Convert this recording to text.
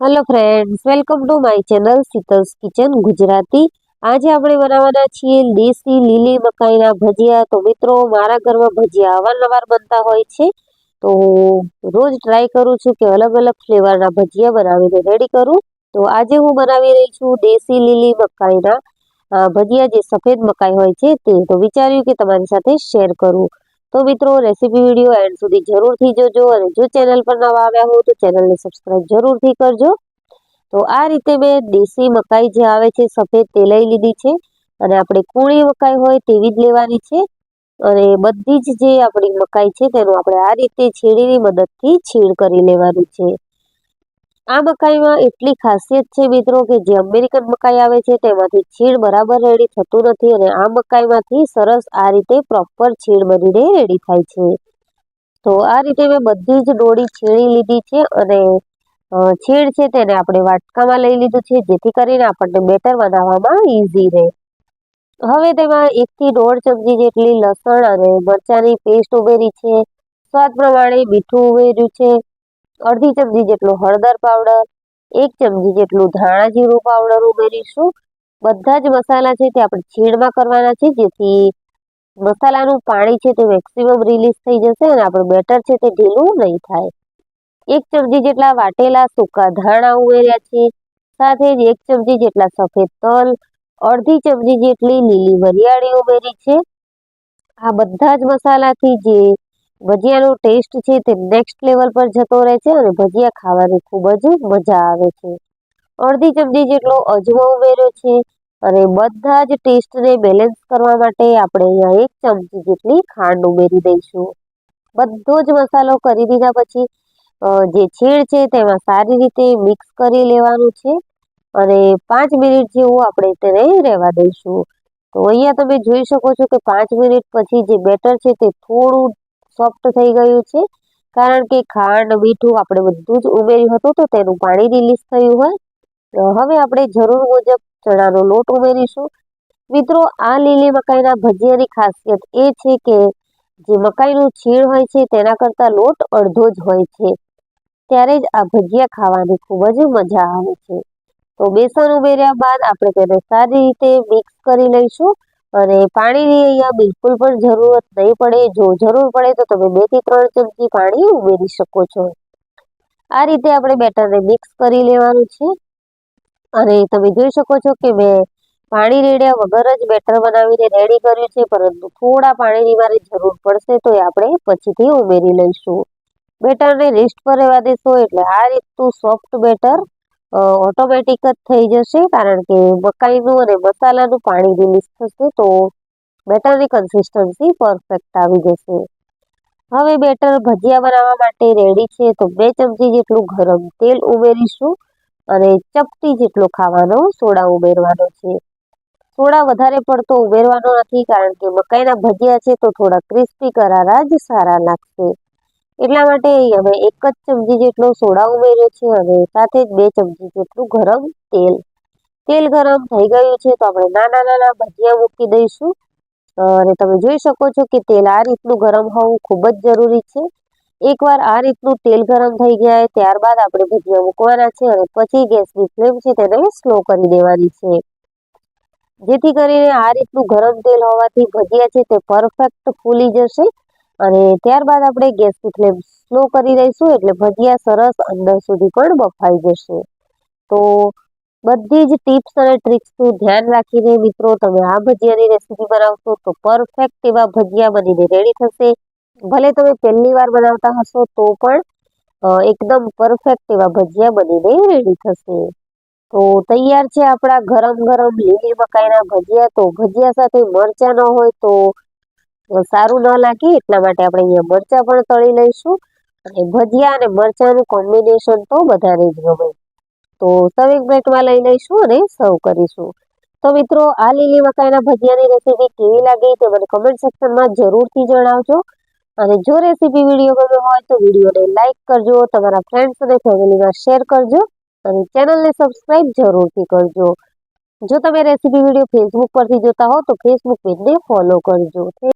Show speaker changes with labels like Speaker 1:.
Speaker 1: Hello friends welcome to my channel Sheetal's kitchen Gujarati આજે આપણે બનાવવાના છીએ દેશી લીલી મકાઈના ભજીયા. તો મિત્રો, મારા ઘરમાં ભજીયા અવારનવાર બનતા હોય છે. તો રોજ ટ્રાય કરું છું કે અલગ અલગ ફ્લેવરના ભજીયા બનાવીને રેડી કરું. તો આજે હું બનાવી રહી છું દેશી લીલી મકાઈના ભજીયા જે સફેદ મકાઈ હોય છે તે. તો વિચાર્યું કે તમારી સાથે શેર કરું. તો મિત્રો રેસીપી વીડિયો એન્ડ સુધી જરૂરથી જોજો અને જો ચેનલ પર નવા આવ્યા હો તો ચેનલને સબસ્ક્રાઈબ જરૂરથી કરજો. તો આ રીતે મેં દેશી મકાઈ જે આવે છે, સફેદ તે લઈ લીધી છે અને આપણે કૂણી મકાઈ હોય તેવી જ લેવાની છે અને બધી જ જે આપણી મકાઈ છે તેનું આપણે આ રીતે છીણીની મદદથી છીણ કરી લેવાનું છે. આ મકાઈમાં એટલી ખાસિયત છે મિત્રો કે જે અમેરિકન મકાઈ આવે છે તેમાંથી છીણ બરાબર રેડી થતું નથી અને આ મકાઈમાંથી સરસ આ રીતે પ્રોપર છીણ બનીને રેડી થાય છે. તો આ રીતે મેં બધી જ ડોળી છીણી લીધી છે અને છીણ છે તેને આપણે વાટકામાં લઈ લીધું છે જેથી કરીને આપણને બેટર બનાવવામાં ઇઝી રહે. હવે તેમાં એકથી દોઢ ચમચી જેટલી લસણ અને મરચાંની પેસ્ટ ઉમેરી છે. સ્વાદ પ્રમાણે મીઠું ઉમેર્યું છે. અડધી ચમચી જેટલું હળદર પાવડર એક ચમચી જેટલું ધાણા જીરું પાવડર ઉમેરીશું. બધા જ મસાલા છે તે આપણે છીણમાં કરવાના છે, જેથી મસાલાનું પાણી છે તે મેક્સિમમ રિલીઝ થઈ જશે અને આપણું બેટર છે તે ઢીલું નહીં થાય. એક ચમચી જેટલા વાટેલા સૂકા ધાણા ઉમેર્યા છે, સાથે જ એક ચમચી જેટલા સફેદ તલ, અડધી ચમચી જેટલી લીલી વરિયાળી ઉમેરી છે. આ બધા જ મસાલાથી જે ભજીયાનો ટેસ્ટ છે તે નેક્સ્ટ લેવલ પર જતો રહે છે અને ભજીયા ખાવાની ખૂબ જ મજા આવે છે. અડધી ચમચી જેટલો અજમો ઉમેર્યો છે અને બધા જ ટેસ્ટને બેલેન્સ કરવા માટે આપણે અહીંયા એક ચમચી જેટલી ખાંડ ઉમેરી દઈશું. બધો જ મસાલો કરી દીધા પછી જે છીણ છે તેમાં સારી રીતે મિક્સ કરી લેવાનું છે અને પાંચ મિનિટ જેવું આપણે તેને રહેવા દઈશું. તો અહીંયા તમે જોઈ શકો છો કે પાંચ મિનિટ પછી જે બેટર છે તે થોડું સોફ્ટ થઈ ગયું છે. કારણ કે ખાંડ, મીઠું આપણે બધું જ ઉમેર્યું હતું તો તેનું પાણી રિલીઝ થયું હોય. હવે આપણે જરૂર મુજબ ચણાનો લોટ ઉમેરીશું. મિત્રો, આ લીલી મકાઈના ભજીયાની ખાસિયત એ છે કે જે મકાઈનું છીણ હોય છે તેના કરતાં લોટ અડધો જ હોય છે. ત્યારે જ આ ભજીયા ખાવાની ખૂબ જ મજા આવે છે. તો બેસન ઉમેર્યા બાદ આપણે તેને સારી રીતે મિક્સ કરી લઈશું. અને પાણીની અહીંયા બિલકુલ પણ જરૂરત નહીં પડે. જો જરૂર પડે તો તમે બેથી ત્રણ ચમચી પાણી ઉમેરી શકો છો. આ રીતે આપણે બેટરને મિક્સ કરી લેવાનું છે. અને તમે જોઈ શકો છો કે મેં પાણી રેડ્યા વગર જ બેટર બનાવીને રેડી કર્યું છે, પરંતુ થોડા પાણીની મારે જરૂર પડશે તો એ આપણે પછીથી ઉમેરી લઈશું. બેટરને રેસ્ટ પર રહેવા દેશો એટલે આ રીતનું સોફ્ટ બેટર ઓટોમેટિક જ થઈ જશે કારણ કે મકાઈનું અને મસાલાનું પાણી રિલીઝ થશે તો બેટરની કન્સિસ્ટન્સી પરફેક્ટ આવી જશે. હવે બેટર ભજીયા બનાવવા માટે રેડી છે તો બે ચમચી જેટલું ગરમ તેલ ઉમેરીશું અને ચપટી જેટલો ખાવાનો સોડા ઉમેરવાનો છે. સોડા વધારે પડતો ઉમેરવાનો નથી કારણ કે મકાઈના ભજીયા છે તો થોડા ક્રિસ્પી કરારા જ સારા લાગશે. એટલા માટે હવે એક જ ચમચી જેટલો સોડા ઉમેર્યો છે અને સાથે જ બે ચમચી જેટલું ગરમ તેલ. તેલ ગરમ થઈ ગયું છે તો આપણે નાના નાના ભજીયા મૂકી દઈશું. અને તમે જોઈ શકો છો કે તેલ આ રીતનું ગરમ હોવું ખૂબ જ જરૂરી છે. એકવાર આ રીતનું તેલ ગરમ થઈ જાય ત્યારબાદ આપણે ભજીયા મૂકવાના છે અને પછી ગેસની ફ્લેમ છે તેને સ્લો કરી દેવાની છે. જેથી કરીને આ રીતનું ગરમ તેલ હોવાથી ભજીયા છે તે પરફેક્ટ ફૂલી જશે અને ત્યારબાદ આપણે ગેસની ફ્લેમ સ્લો કરી દઈશું એટલે ભજીયા સરસ અંદર સુધી પણ બફાઈ જશે. તો બધી જ ટિપ્સ અને ટ્રિક્સનું ધ્યાન રાખીને મિત્રો, તમે આ ભજીયાની રેસીપી બનાવશો તો પરફેક્ટ એવા ભજીયા બનીને રેડી થશે. ભલે તમે પહેલી વાર બનાવતા હશો તો પણ એકદમ પરફેક્ટ એવા ભજીયા બનીને રેડી થશે. તો તૈયાર છે આપણા ગરમ ગરમ લીલી મકાઈના ભજીયા. તો ભજીયા સાથે મરચાં ન હોય તો સારું ન લાગે એટલા માટે આપણે અહીંયા મરચાં પણ તળી લઈશું. અને ભજીયા અને મરચાંનું કોમ્બિનેશન તો બધાને જ ગમે. તો સર્વિંગ પ્લેટમાં લઈ લઈશું અને સર્વ કરીશું. તો મિત્રો, આ લીલી મકાઈના ભજીયાની રેસીપી કેવી લાગી તે મને કમેન્ટ સેક્શનમાં જરૂરથી જણાવજો. અને જો રેસીપી વીડિયો ગમ્યો હોય તો વિડીયોને લાઇક કરજો, તમારા ફ્રેન્ડ્સ અને ફેમિલીમાં શેર કરજો અને ચેનલને સબસ્ક્રાઇબ જરૂરથી કરજો. જો તમે રેસીપી વીડિયો ફેસબુક પરથી જોતા હો તો ફેસબુક પેજને ફોલો કરજો.